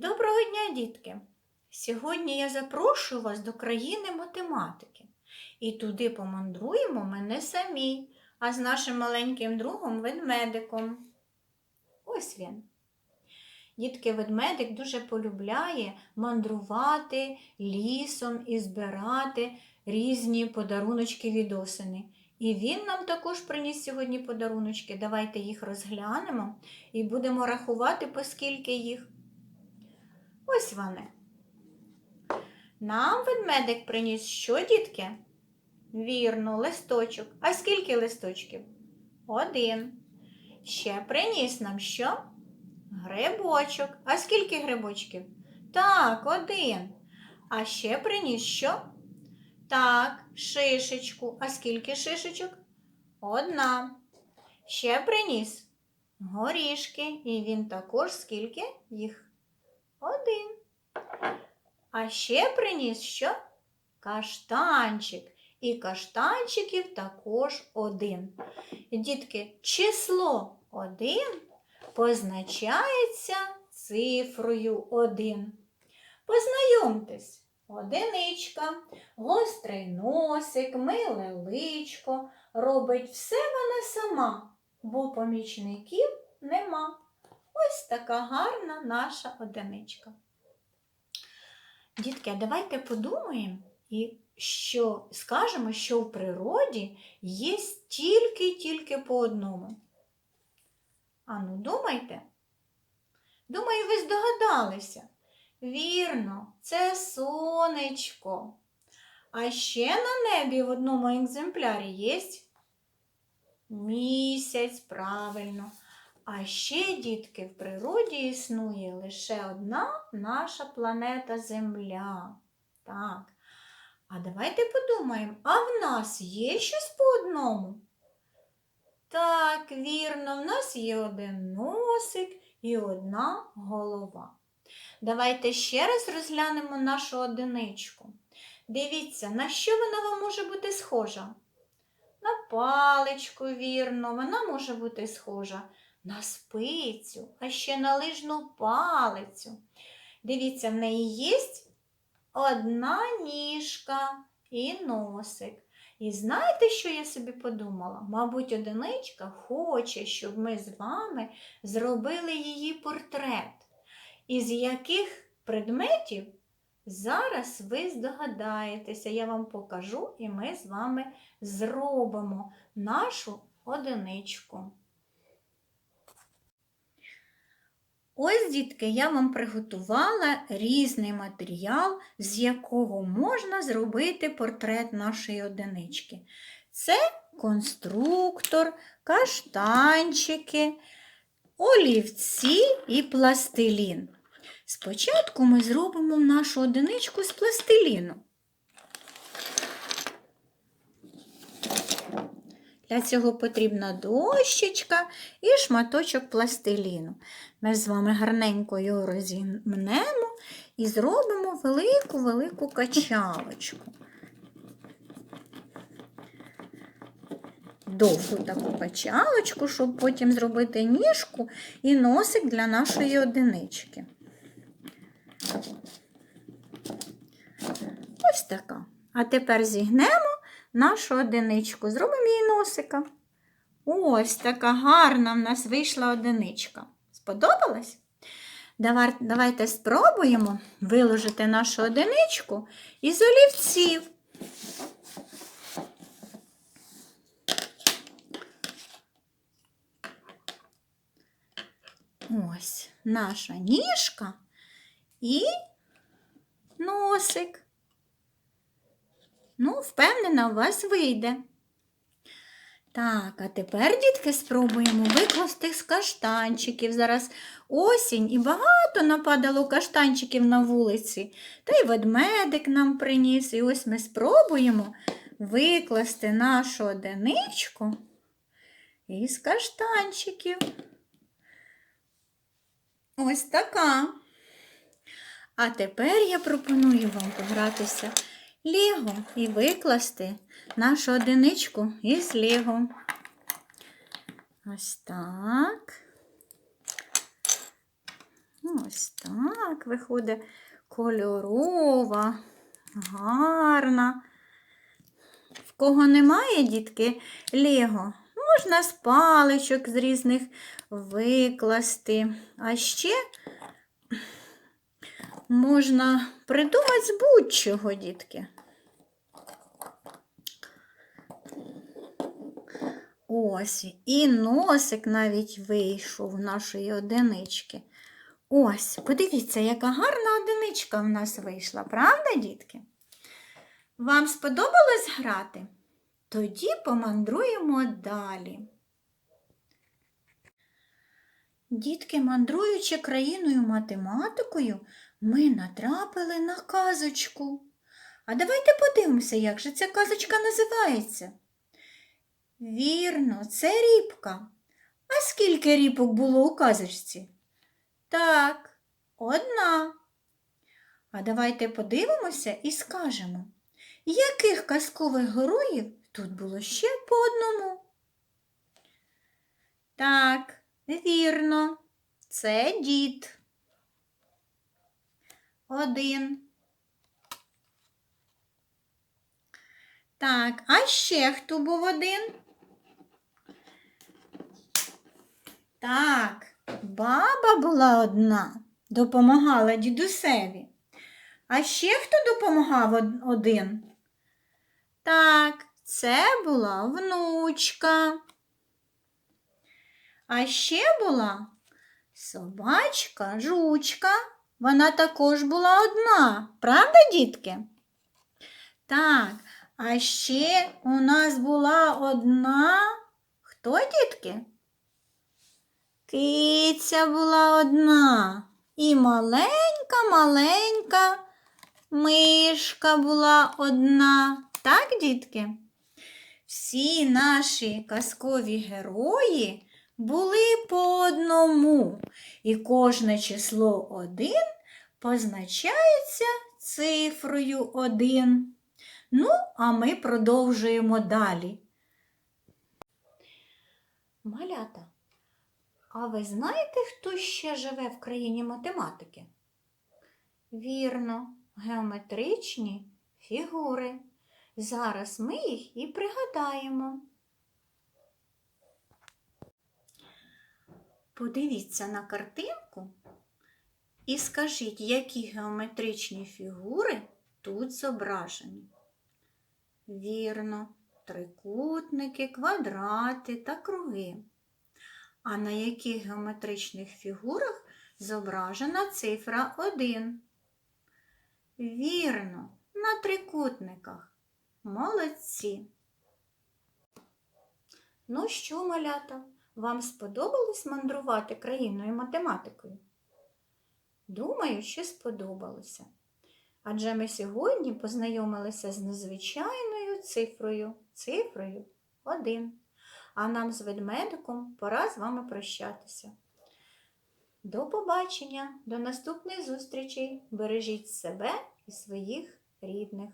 Доброго дня, дітки! Сьогодні я запрошую вас до країни математики. І туди помандруємо ми не самі, а з нашим маленьким другом ведмедиком. Ось він. Дітки, ведмедик дуже полюбляє мандрувати лісом і збирати різні подаруночки від осени. І він нам також приніс сьогодні подаруночки. Давайте їх розглянемо і будемо рахувати, поскільки їх. Ось вони. Нам ведмедик приніс що, дітки? Вірно, листочок. А скільки листочків? Один. Ще приніс нам що? Грибочок. А скільки грибочків? Так, один. А ще приніс що? Так, шишечку. А скільки шишечок? Одна. Ще приніс горішки. І він також скільки їх? Один. А ще приніс що? Каштанчик. І каштанчиків також один. Дітки, число один позначається цифрою один. Познайомтесь, одиничка, гострий носик, миле личко. Робить все вона сама, бо помічників нема. Ось така гарна наша одиничка. Дітки, а давайте подумаємо і що скажемо, що в природі є тільки-тільки по одному. Ану, думайте. Думаю, ви здогадалися. Вірно, це сонечко. А ще на небі в одному екземплярі є місяць, правильно. А ще, дітки, в природі існує лише одна наша планета Земля. Так. А давайте подумаємо, а в нас є щось по одному? Так, вірно, в нас є один носик і одна голова. Давайте ще раз розглянемо нашу одиничку. Дивіться, на що вона вам може бути схожа? На паличку, вірно, вона може бути схожа на спицю, а ще на лижну палицю. Дивіться, в неї є одна ніжка і носик. І знаєте, що я собі подумала? Мабуть, одиничка хоче, щоб ми з вами зробили її портрет. Із яких предметів зараз ви здогадаєтеся, я вам покажу, і ми з вами зробимо нашу одиничку. Ось, дітки, я вам приготувала різний матеріал, з якого можна зробити портрет нашої одинички. Це конструктор, каштанчики, олівці і пластилін. Спочатку ми зробимо нашу одиничку з пластиліну. Для цього потрібна дощечка і шматочок пластиліну. Ми з вами гарненько його розімнемо і зробимо велику-велику качалочку. Довгу таку качалочку, щоб потім зробити ніжку і носик для нашої одинички. Ось така. А тепер зігнемо нашу одиничку. Зробимо їй носика. Ось така гарна в нас вийшла одиничка. Сподобалась? Давайте спробуємо виложити нашу одиничку із олівців. Ось наша ніжка і носик. Ну, впевнена, у вас вийде. Так, а тепер, дітки, спробуємо викласти з каштанчиків. Зараз осінь і багато нападало каштанчиків на вулиці. Та й ведмедик нам приніс. І ось ми спробуємо викласти нашу одиничку із каштанчиків. Ось така. А тепер я пропоную вам погратися Лего і викласти нашу одиничку із Лего. Ось так. Ось так виходить кольорова, гарна. В кого немає, дітки, Лего, можна з паличок з різних викласти. А ще можна придумати з будь-чого, дітки. Ось, і носик навіть вийшов в нашої одинички. Ось, подивіться, яка гарна одиничка в нас вийшла, правда, дітки? Вам сподобалось грати? Тоді помандруємо далі. Дітки, мандруючи країною математикою, ми натрапили на казочку. А давайте подивимося, як же ця казочка називається. Вірно, це рібка. А скільки ріпок було у казочці? Так, одна. А давайте подивимося і скажемо, яких казкових героїв тут було ще по одному? Так, вірно, це дід. Один. Так, а ще хто був один? Так, баба була одна, допомагала дідусеві. А ще хто допомагав один? Так, це була внучка. А ще була собачка, жучка. Вона також була одна, правда, дітки? Так, а ще у нас була одна. Хто, дітки? Киця була одна. І маленька-маленька мишка була одна. Так, дітки? Всі наші казкові герої були по одному, і кожне число один позначається цифрою один. Ну, а ми продовжуємо далі. Малята, а ви знаєте, хто ще живе в країні математики? Вірно, геометричні фігури. Зараз ми їх і пригадаємо. Подивіться на картинку і скажіть, які геометричні фігури тут зображені. Вірно, трикутники, квадрати та круги. А на яких геометричних фігурах зображена цифра 1? Вірно, на трикутниках. Молодці. Ну що, малята, вам сподобалось мандрувати країною математикою? Думаю, що сподобалося. Адже ми сьогодні познайомилися з незвичайною цифрою, цифрою 1. А нам з ведмедиком пора з вами прощатися. До побачення, до наступних зустрічей. Бережіть себе і своїх рідних.